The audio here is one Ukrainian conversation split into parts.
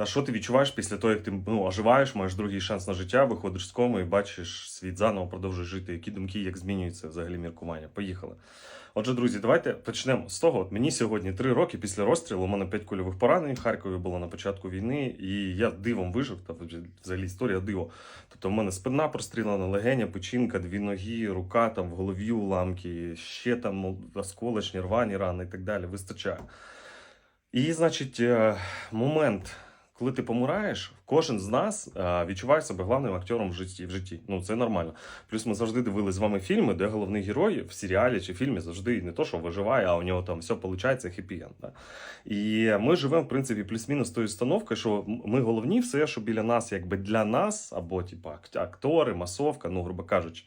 Та що ти відчуваєш після того, як ти ну, оживаєш, маєш другий шанс на життя, виходиш з коми і бачиш світ заново, продовжуєш жити. Які думки, як змінюються взагалі міркування? Поїхали. Отже, друзі, давайте почнемо з того. От мені сьогодні три роки після розстрілу. У мене п'ять кульових поранень в Харкові було на початку війни, і я дивом вижив. Та взагалі історія диво. Тобто, в мене спина прострілена, легеня, печінка, дві ноги, рука там в голові уламки, ще там осколочні, рвані рани і так далі. Вистачає. І, значить, е, момент, коли ти помираєш, кожен з нас е, відчуває себе главним актором в житті. В житті. Ну, це нормально. Плюс ми завжди дивилися з вами фільми, де головний герой в серіалі чи фільмі завжди не то, що виживає, а у нього там все виходить хеппі-енд. Да? І ми живемо, в принципі, плюс-мінус тою установкою, що ми головні, все, що біля нас, якби для нас, або типу, актори, масовка, ну, грубо кажучи.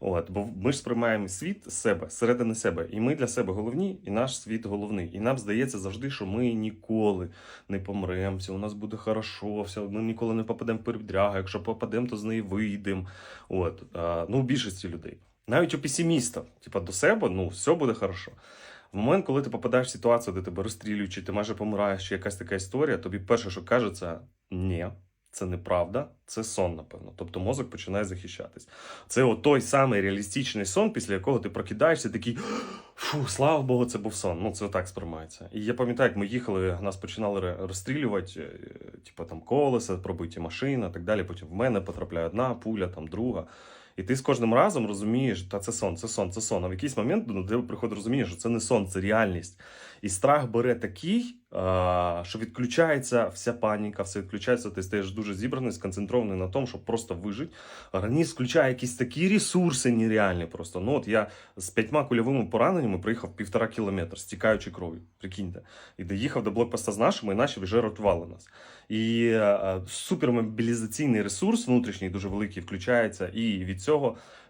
От, бо ми ж сприймаємо світ з себе, зсередини себе. І ми для себе головні, і наш світ головний. І нам здається завжди, що ми ніколи не помремо, все у нас буде хорошо, все, ми ніколи не попадемо в передрягу, якщо попадемо, то з неї вийдемо. От, а, ну, у більшості людей. Навіть у песимістів, типа до себе, ну, все буде хорошо. В момент, коли ти попадаєш в ситуацію, де тебе розстрілюють, чи ти майже помираєш, чи якась така історія, тобі перше, що кажеться, ні, це неправда, це сон, напевно. Тобто мозок починає захищатись. Це той самий реалістичний сон, після якого ти прокидаєшся, такий фу, слава Богу, це був сон. Ну, це так сприймається. І я пам'ятаю, як ми їхали, нас починали розстрілювати, типу там колеса, пробиті машини, так далі. Потім в мене потрапляє одна пуля, там друга. І ти з кожним разом розумієш, та це сон, це сон, це сон. А в якийсь момент до тебе приходить розуміння, що це не сон, це реальність. І страх бере такий, що відключається вся паніка, все відключається, ти стаєш дуже зібраний, сконцентрований на тому, щоб просто вижити. Організм включає якісь такі ресурси нереальні просто. Ну от я з п'ятьма кульовими пораненнями приїхав півтора кілометра, стікаючи кров'ю. Прикиньте. І доїхав до блокпоста з нашими, і наші вже рятували нас. І е, супермобілізаційний ресурс внутрішній дуже великий включається, і від цього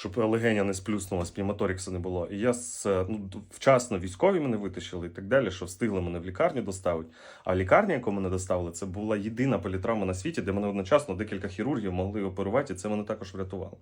Щоб легеня не сплюснула, спійматорікса не було. І я з, ну, вчасно військові мене витащили і так далі, що встигли мене в лікарню доставити. А лікарня, яку мене доставили, це була єдина політравма на світі, де мене одночасно декілька хірургів могли оперувати, і це мене також врятувало.